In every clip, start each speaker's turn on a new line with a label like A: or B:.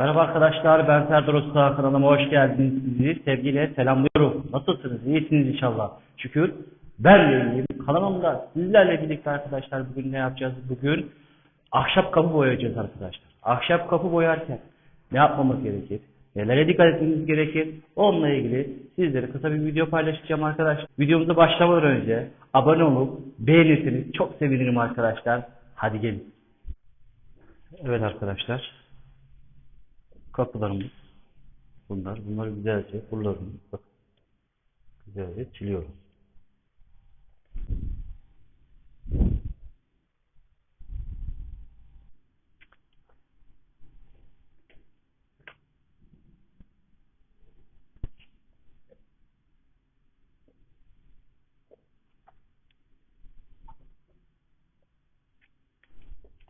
A: Merhaba arkadaşlar, ben Serdar Usta. Kanalıma hoş geldiniz. Sizi sevgiyle selamlıyorum. Nasılsınız? İyisiniz inşallah. Şükür ben de iyiyim. Kanalımda sizlerle birlikte arkadaşlar bugün ne yapacağız? Bugün ahşap kapı boyayacağız arkadaşlar. Ahşap kapı boyarken ne yapmamız gerekir? Nelere dikkat etmemiz gerekir? Onunla ilgili sizlere kısa bir video paylaşacağım arkadaşlar. Videomuza başlamadan önce abone olup beğenirseniz çok sevinirim arkadaşlar. Hadi gelin. Evet arkadaşlar. Kapılarımız bunlar. Bunları güzelce buralarını bak güzelce siliyorum.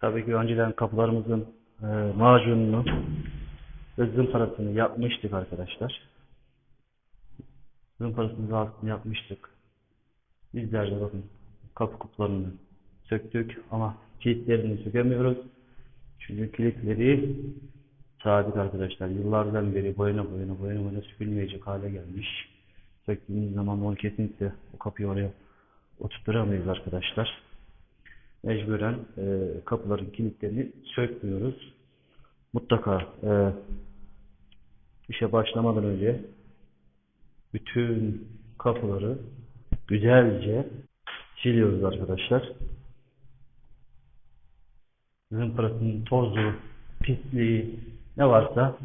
A: Tabii ki önceden kapılarımızın e, macununu ve zımparasını yapmıştık arkadaşlar. Zımparasını altını yapmıştık. Bizler de bakın kapı kuplarını söktük ama kilitlerini sökemiyoruz. Çünkü kilitleri sabit arkadaşlar. Yıllardan beri boyuna boyuna boyuna boyuna sökülmeyecek hale gelmiş. Söktüğümüz zaman onu kesinlikle o kapıyı oraya oturtturamayız arkadaşlar. Mecburen e, kapıların kilitlerini sökmüyoruz mutlaka e, işe başlamadan önce bütün kapıları güzelce siliyoruz arkadaşlar. Zımparasının tozu, pisliği ne varsa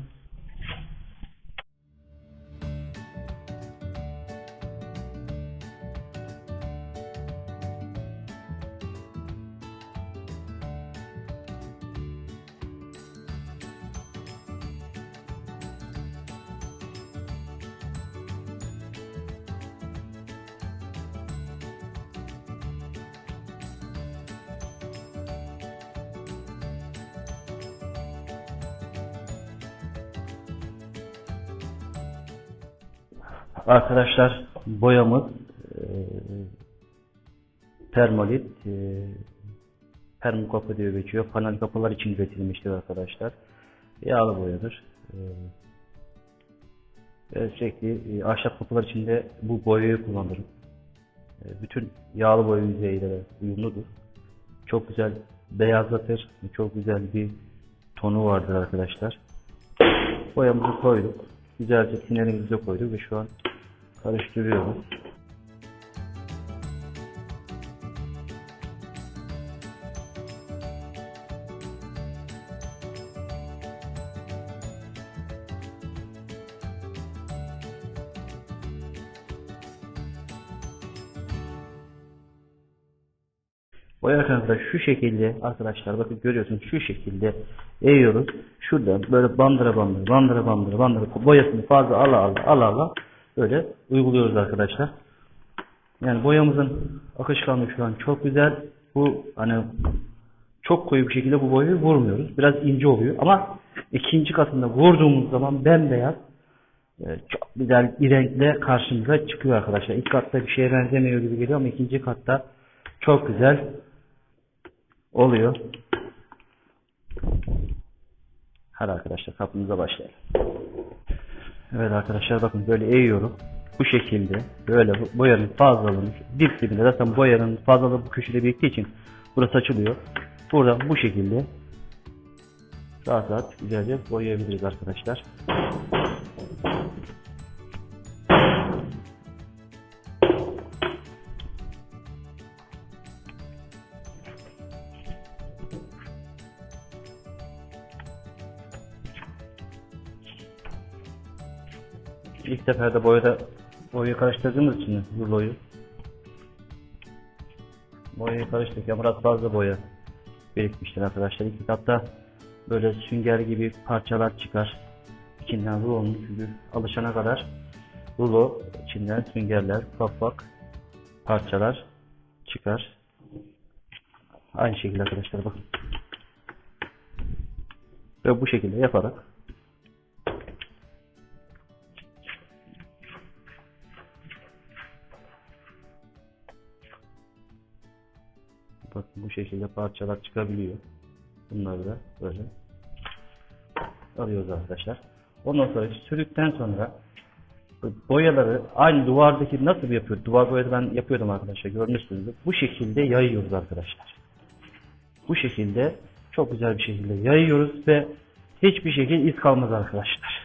A: Arkadaşlar boyamız e, permolit e, kapı diye geçiyor. Panel kapılar için üretilmiştir arkadaşlar. Yağlı boyadır. E, ve sürekli e, ahşap kapılar için de bu boyayı kullanırım. E, bütün yağlı boya yüzeyleri uyumludur. Çok güzel beyazlatır. Çok güzel bir tonu vardır arkadaşlar. Boyamızı koyduk. Güzelce tinerimizi koyduk ve şu an karıştırıyoruz. Boyarken da şu şekilde arkadaşlar bakın görüyorsunuz şu şekilde eğiyoruz. Şuradan böyle bandıra bandıra bandıra bandıra bandıra boyasını fazla ala ala ala ala böyle uyguluyoruz arkadaşlar. Yani boyamızın akışkanlığı şu an çok güzel. Bu hani çok koyu bir şekilde bu boyayı vurmuyoruz. Biraz ince oluyor ama ikinci katında vurduğumuz zaman bembeyaz e, çok güzel bir renkle karşımıza çıkıyor arkadaşlar. İlk katta bir şeye benzemiyor gibi geliyor ama ikinci katta çok güzel oluyor. Hadi arkadaşlar kapımıza başlayalım. Evet arkadaşlar bakın böyle eğiyorum. Bu şekilde böyle boyanın fazlalığını dip dibinde zaten boyanın fazlalığı bu köşede biriktiği için burası açılıyor. Buradan bu şekilde rahat rahat güzelce boyayabiliriz arkadaşlar. İlk seferde boyada boyayı karıştırdığımız için ruloyu boyayı karıştırırken biraz fazla boya birikmiştir arkadaşlar. İlk etapta böyle sünger gibi parçalar çıkar. İçinden rulonun çünkü alışana kadar rulo içinden süngerler, ufak ufak parçalar çıkar. Aynı şekilde arkadaşlar bakın. Ve bu şekilde yaparak bu şekilde parçalar çıkabiliyor. Bunları da böyle alıyoruz arkadaşlar. Ondan sonra sürdükten sonra boyaları aynı duvardaki nasıl yapıyor? Duvar boyası ben yapıyordum arkadaşlar görmüşsünüzdür. Bu şekilde yayıyoruz arkadaşlar. Bu şekilde çok güzel bir şekilde yayıyoruz ve hiçbir şekilde iz kalmaz arkadaşlar.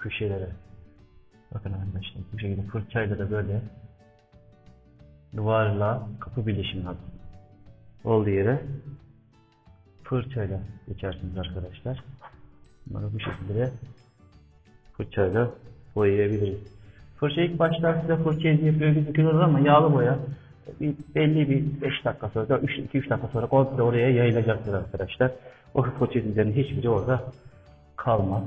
A: Köşelere. Bakın arkadaşlar bu şekilde fırçayla da böyle duvarla kapı birleşimi olduğu yere fırçayla geçersiniz arkadaşlar. Bunları bu şekilde fırçayla boyayabiliriz. Fırça ilk başta size fırça hediye yapıyor gözüküyor ama yağlı boya bir, belli bir 5 dakika sonra 2-3 dakika sonra komple oraya yayılacaktır arkadaşlar. O fırça izlerinin hiçbiri orada kalmaz.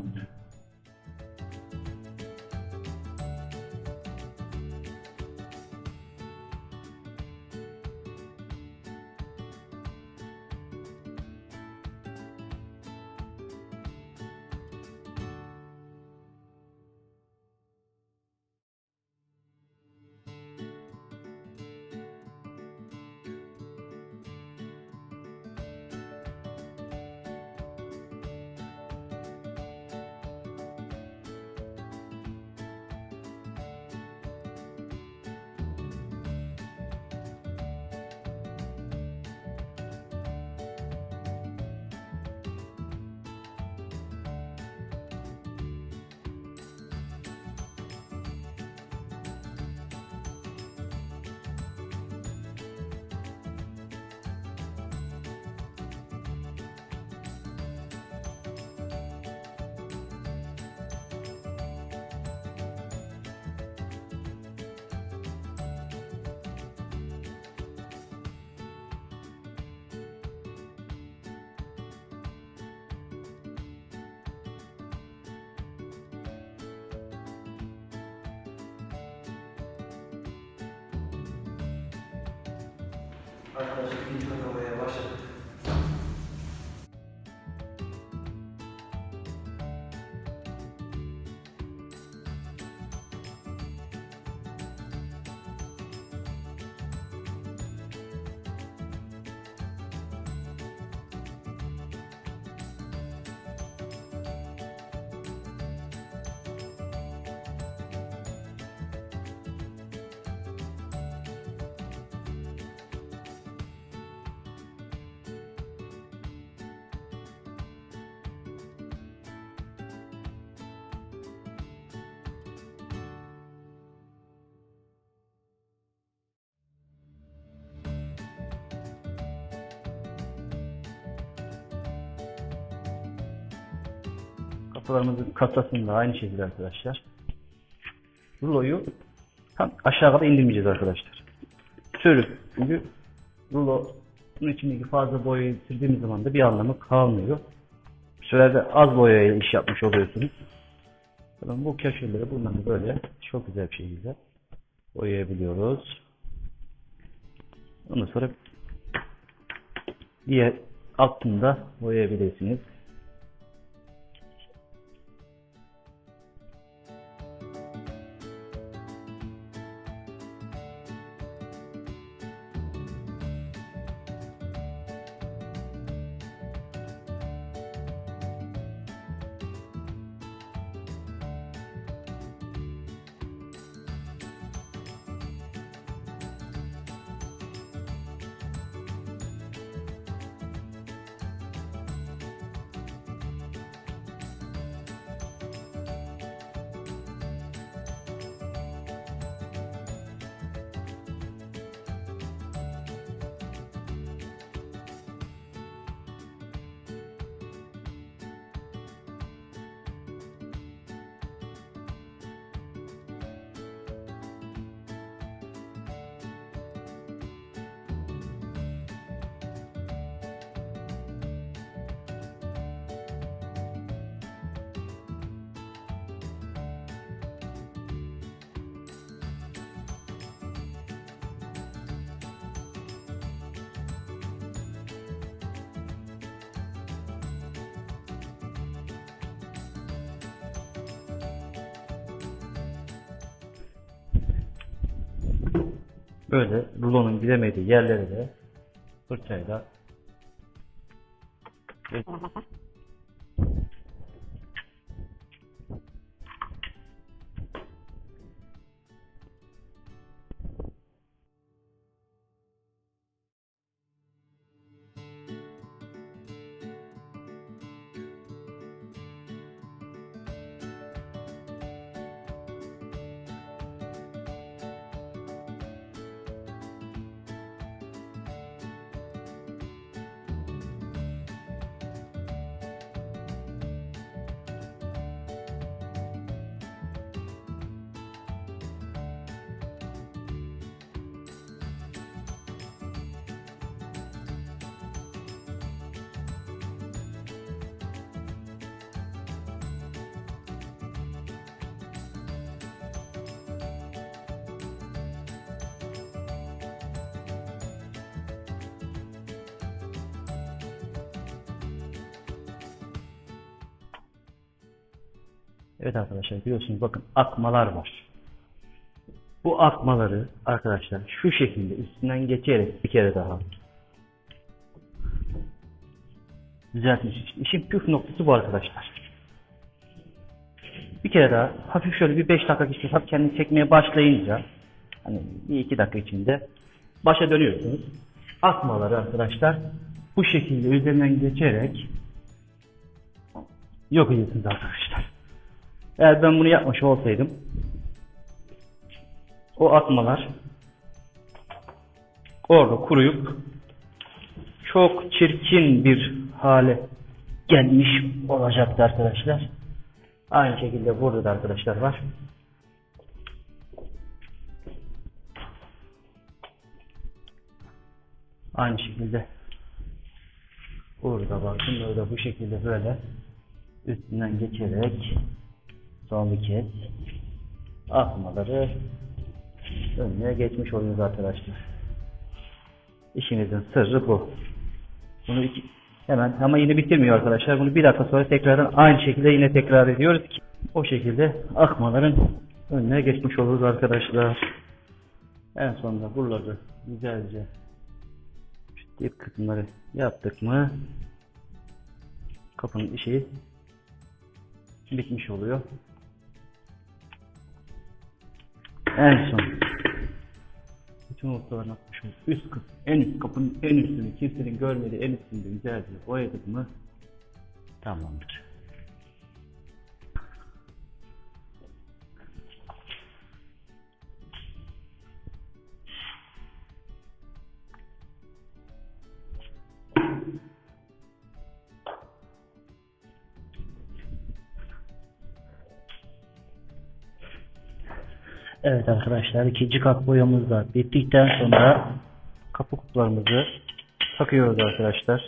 B: Arkadaşlar ikinci kata boyaya başladık.
A: Masalarımızın kasasında aynı şekilde arkadaşlar. Ruloyu tam aşağı kadar indirmeyeceğiz arkadaşlar. Sürüp çünkü rulo bunun içindeki fazla boyayı sildiğimiz zaman da bir anlamı kalmıyor. Bu az boyayla iş yapmış oluyorsunuz. Bakın bu köşeleri bundan böyle çok güzel bir şekilde boyayabiliyoruz. Ondan sonra diğer altında boyayabilirsiniz. Böyle rulonun gidemediği yerlere de fırçayla Evet arkadaşlar biliyorsunuz bakın akmalar var. Bu akmaları arkadaşlar şu şekilde üstünden geçerek bir kere daha düzeltmiş. İşin püf noktası bu arkadaşlar. Bir kere daha hafif şöyle bir 5 dakika geçti. Hafif kendini çekmeye başlayınca hani bir iki dakika içinde başa dönüyorsunuz. Akmaları arkadaşlar bu şekilde üzerinden geçerek yok ediyorsunuz arkadaşlar. Eğer ben bunu yapmış olsaydım o atmalar orada kuruyup çok çirkin bir hale gelmiş olacaktı arkadaşlar. Aynı şekilde burada da arkadaşlar var. Aynı şekilde burada bakın burada bu şekilde böyle üstünden geçerek son bir kez akmaları önüne geçmiş oluyoruz arkadaşlar. İşimizin sırrı bu. Bunu iki, hemen ama yine bitirmiyor arkadaşlar. Bunu bir dakika sonra tekrardan aynı şekilde yine tekrar ediyoruz ki o şekilde akmaların önüne geçmiş oluruz arkadaşlar. En sonunda buraları güzelce şu dip kısımları yaptık mı kapının işi bitmiş oluyor. En son bütün ortalarını atmış olduk. Üst kısım, en üst kapının en üstünü kimsenin görmediği en üstünde güzelce boyadık mı tamamdır. Evet arkadaşlar ikinci kat boyamız da bittikten sonra kapı kutularımızı takıyoruz arkadaşlar.